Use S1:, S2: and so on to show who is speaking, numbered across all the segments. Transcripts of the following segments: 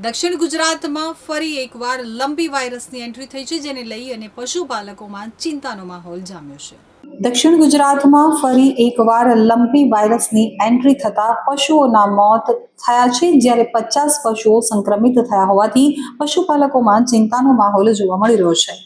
S1: દક્ષિણ ગુજરાતમાં ફરી એકવાર લંબી વાયરસની એન્ટ્રી થઈ છે, જેને લઈ અને પશુપાલકોમાં ચિંતાનો માહોલ જામ્યો છે. દક્ષિણ ગુજરાતમાં ફરી એકવાર લંબી વાયરસની એન્ટ્રી થતા પશુઓના મોત થયા છે, જ્યારે પચાસ પશુઓ સંક્રમિત થયા હોવાથી પશુપાલકોમાં ચિંતાનો માહોલ જોવા મળી રહ્યો છે.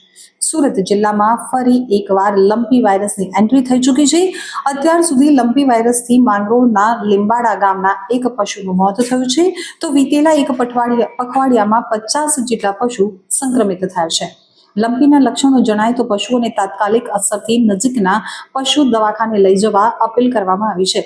S1: સુરત જિલ્લામાં ફરી એકવાર લંપી વાયરસની એન્ટ્રી થઈ ચૂકી છે. અત્યાર સુધી લંપી વાયરસથી માંગરોળના લીંબાડા ગામના એક પશુનું મોત થયું છે. તો વીતેલા એક પઠવાડિયા પખવાડિયામાં પચાસ જેટલા પશુ સંક્રમિત થયા છે. લંપીના લક્ષણો જણાય તો પશુઓને તાત્કાલિક અસરથી નજીકના પશુ દવાખાને લઈ જવા અપીલ કરવામાં આવી છે.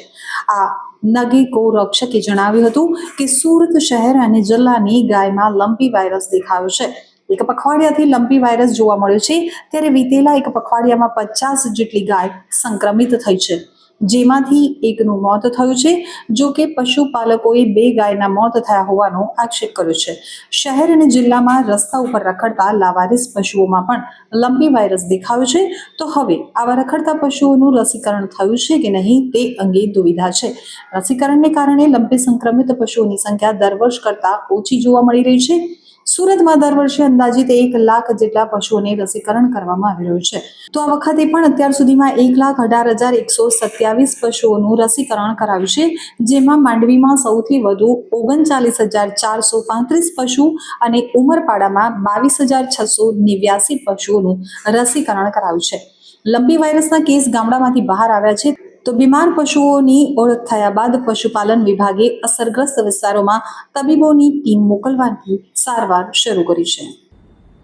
S1: આ નગી ગૌરક્ષકે જણાવ્યું હતું કે સુરત શહેર અને જિલ્લાની ગાયમાં લંપી વાયરસ દેખાયો છે. એક પખવાડિયાથી લંપી વાયરસ જોવા મળ્યો છે. ત્યારે વીતેલા એક પખવાડિયામાં પચાસ જેટલી ગાય સંક્રમિત થઈ છે. જેમાંથી એકનું મોત થયું છે. જો કે પશુપાલકોએ બે ગાયના મોત થયા હોવાનો આક્ષેપ કર્યો છે. શહેર અને જિલ્લામાં રસ્તા ઉપર રખડતા લાવારિસ પશુઓમાં પણ લંબી વાયરસ દેખાયો છે. તો હવે આવા રખડતા પશુઓનું રસીકરણ થયું છે કે નહીં તે અંગે દુવિધા છે. રસીકરણને કારણે લંબી સંક્રમિત પશુઓની સંખ્યા દર વર્ષ કરતાં ઓછી જોવા મળી રહી છે. સુરતમાં દર વર્ષે અંદાજિત એક લાખ જેટલા પશુઓને રસીકરણ કરવામાં આવી રહ્યું છે. તો આ વખતે પણ અત્યાર સુધીમાં એક લાખ અઢાર હજાર એકસો સત્યાવીસ પશુઓનું રસીકરણ કરાવ્યું છે, જેમાં માંડવીમાં સૌથી વધુ ઓગણચાલીસ હજાર ચારસો પાંત્રીસ પશુ અને ઉમરપાડામાં બાવીસ હજાર છસો નેવ્યાસી પશુઓનું રસીકરણ કરાવ્યું છે. લંબી વાયરસના કેસ ગામડામાંથી બહાર આવ્યા છે. તો બીમાર પશુઓની ઓળખ થયા બાદ પશુપાલન વિભાગે અસરગ્રસ્ત વિસ્તારોમાં તબીબોની ટીમ મોકલવાની સારવાર શરૂ કરી છે.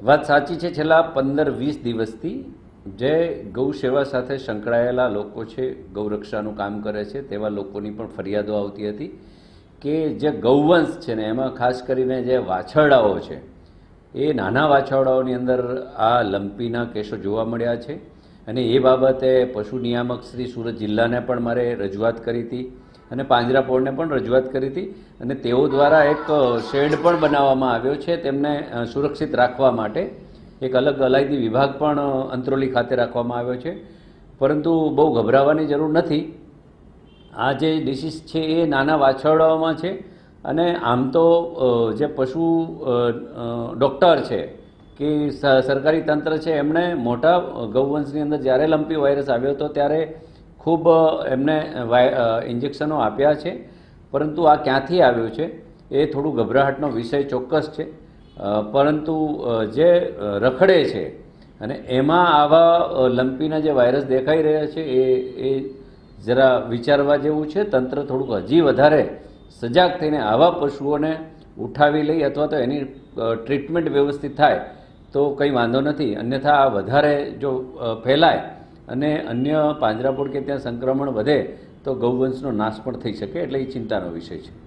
S2: વાત સાચી છે, છેલ્લા પંદર વીસ દિવસથી જે ગૌ સેવા સાથે સંકળાયેલા લોકો છે ગૌરક્ષાનું કામ કરે છે, તેવા લોકોની પણ ફરિયાદો આવતી હતી કે જે ગૌવંશ છે ને, એમાં ખાસ કરીને જે વાછરડાઓ છે, એ નાના વાછરડાઓની અંદર આ લંપીના કેસો જોવા મળ્યા છે. અને એ બાબતે પશુ નિયામક શ્રી સુરત જિલ્લાને પણ મારે રજૂઆત કરી હતી અને પાંજરાપોળને પણ રજૂઆત કરી હતી અને તેઓ દ્વારા એક શેડ પણ બનાવવામાં આવ્યો છે તેમને સુરક્ષિત રાખવા માટે. એક અલગ અલાયદી વિભાગ પણ અંત્રોલી ખાતે રાખવામાં આવ્યો છે. પરંતુ બહુ ગભરાવાની જરૂર નથી. આ જે ડિસીઝ છે એ નાના વાછરડાઓમાં છે અને આમ તો જે પશુ ડૉક્ટર છે કે સરકારી તંત્ર છે, એમણે મોટા ગૌવંશની અંદર જ્યારે લંપી વાયરસ આવ્યો હતો, ત્યારે ખૂબ એમને ઇન્જેક્શનો આપ્યા છે. પરંતુ આ ક્યાંથી આવ્યું છે, એ થોડું ગભરાહટનો વિષય ચોક્કસ છે. પરંતુ જે રખડે છે અને એમાં આવા લંપીના જે વાયરસ દેખાઈ રહ્યા છે, એ એ જરા વિચારવા જેવું છે. તંત્ર થોડુંક હજી વધારે સજાગ થઈને આવા પશુઓને ઉઠાવી લઈ અથવા તો એની ટ્રીટમેન્ટ વ્યવસ્થિત થાય તો કંઈ વાંધો નથી. અન્યથા આ વધારે જો ફેલાય અને અન્ય પાંજરાપોળ કે ત્યાં સંક્રમણ વધે, તો ગૌવંશનો નાશ પણ થઈ શકે, એટલે એ ચિંતાનો વિષય છે.